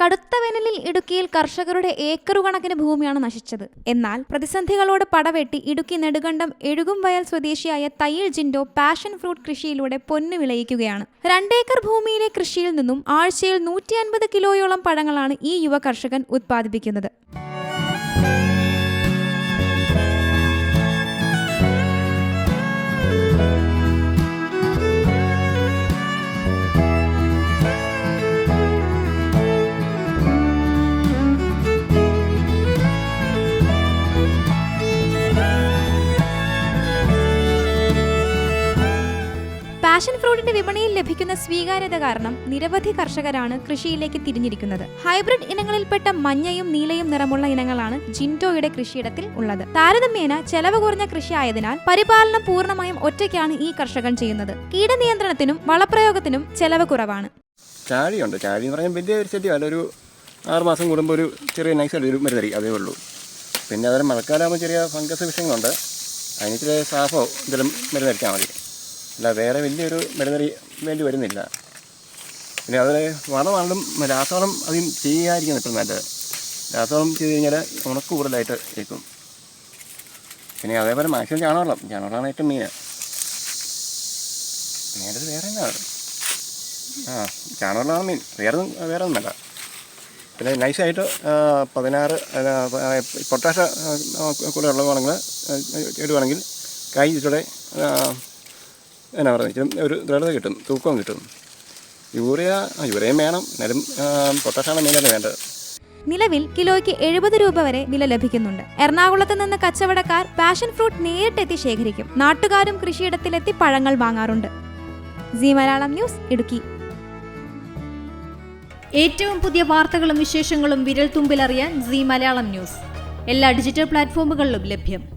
കടുത്ത വേനലിൽ ഇടുക്കിയിൽ കർഷകരുടെ ഏക്കറു കണക്കിന് ഭൂമിയാണ് നശിച്ചത്. എന്നാൽ പ്രതിസന്ധികളോട് പടവെട്ടി ഇടുക്കി നെടുകണ്ടം എഴുകും വയൽ സ്വദേശിയായ തയ്യിൽ ജിൻഡോ പാഷൻ ഫ്രൂട്ട് കൃഷിയിലൂടെ പൊന്നു വിളയിക്കുകയാണ്. രണ്ടേക്കർ ഭൂമിയിലെ കൃഷിയിൽ നിന്നും ആഴ്ചയിൽ നൂറ്റി കിലോയോളം പഴങ്ങളാണ് ഈ യുവ കർഷകൻ ഉത്പാദിപ്പിക്കുന്നത്. പാഷൻ ഫ്രൂട്ടിന്റെ വിപണിയിൽ ലഭിക്കുന്ന സ്വീകാര്യത കാരണം നിരവധി കർഷകരാണ് കൃഷിയിലേക്ക് തിരിഞ്ഞിരിക്കുന്നത്. ഹൈബ്രിഡ് ഇനങ്ങളിൽപ്പെട്ട മഞ്ഞയും നീലയും നിറമുള്ള ഇനങ്ങളാണ് ജിൻഡോയുടെ കൃഷിയിടത്തിൽ ഉള്ളത്. താരതമ്യേന ചെലവ് കുറഞ്ഞ കൃഷി ആയതിനാൽ പരിപാലനം പൂർണമായും ഒറ്റയ്ക്കാണ് ഈ കർഷകൻ ചെയ്യുന്നത്. കീടനിയന്ത്രണത്തിനും വളപ്രയോഗത്തിനും ചെലവ് കുറവാണ്. ചാഴിയുണ്ട്. ചാഴി എന്ന് പറയാൻ ഒരു ചെടിയല്ല. ഒരു കൂടുമ്പോൾ ഒരു ചെറിയ നൈസ് ഒരു മരുന്നരി അതേ ഉള്ളൂ. പിന്നെ അതുപോലെ മഴക്കാലമാകുമ്പോൾ ചെറിയ ഫംഗസ് വിഷയങ്ങളുണ്ട് അതിന് ഇച്ചിരി സാഫോ എന്തെങ്കിലും മരുന്നരിച്ചാൽ മതി. അല്ല വേറെ വലിയൊരു മരുന്നരി വേണ്ടി വരുന്നില്ല. പിന്നെ അതുപോലെ വളമാണെങ്കിലും രാസവളം അധികം ചെയ്യാതിരിക്കുന്നത് ഇപ്പം നല്ലത് രാസവളം ചെയ്ത് കഴിഞ്ഞാൽ ഉണക്ക് കൂടുതലായിട്ട് കേൾക്കും പിന്നെ അതേപോലെ മാക്സിമം ചാണകവെള്ളം ചാണകവെള്ളമാണ് ഏറ്റവും മെയിൻ അതിന്റെ വേറെ എന്നാ? ആ ചാണകവെള്ളമാണ് മീൻ വേറെ വേറെ ഒന്നും വേണ്ട. പിന്നെ നൈസായിട്ട് പതിനാറ് പൊട്ടാഷ കൂടെ ഉള്ളതാണെങ്കിൽ ഇടുവാണെങ്കിൽ കായ് ഇച്ചിരി എന്നാ പറയുന്നത് ഇച്ചിരി ഒരു ദൃഢത കിട്ടും തൂക്കം കിട്ടും. യൂറിയ യൂറിയയും വേണം. എന്നാലും പൊട്ടാഷാണ് മെയിനായിട്ട് വേണ്ടത്. നിലവിൽ കിലോയ്ക്ക് എഴുപത് രൂപ വരെ വില ലഭിക്കുന്നുണ്ട്. എറണാകുളത്ത് നിന്ന് കച്ചവടക്കാർ പാഷൻ ഫ്രൂട്ട് നേരിട്ടെത്തി ശേഖരിക്കും. നാട്ടുകാരും കൃഷിയിടത്തിലെത്തി പഴങ്ങൾ വാങ്ങാറുണ്ട്. Zee Malayalam news Idukki. ഏറ്റവും പുതിയ വാർത്തകളും വിശേഷങ്ങളും വിരൽ തുമ്പിലറിയാൻ സി മലയാളം ന്യൂസ്. എല്ലാ ഡിജിറ്റൽ പ്ലാറ്റ്ഫോമുകളിലും ലഭ്യം.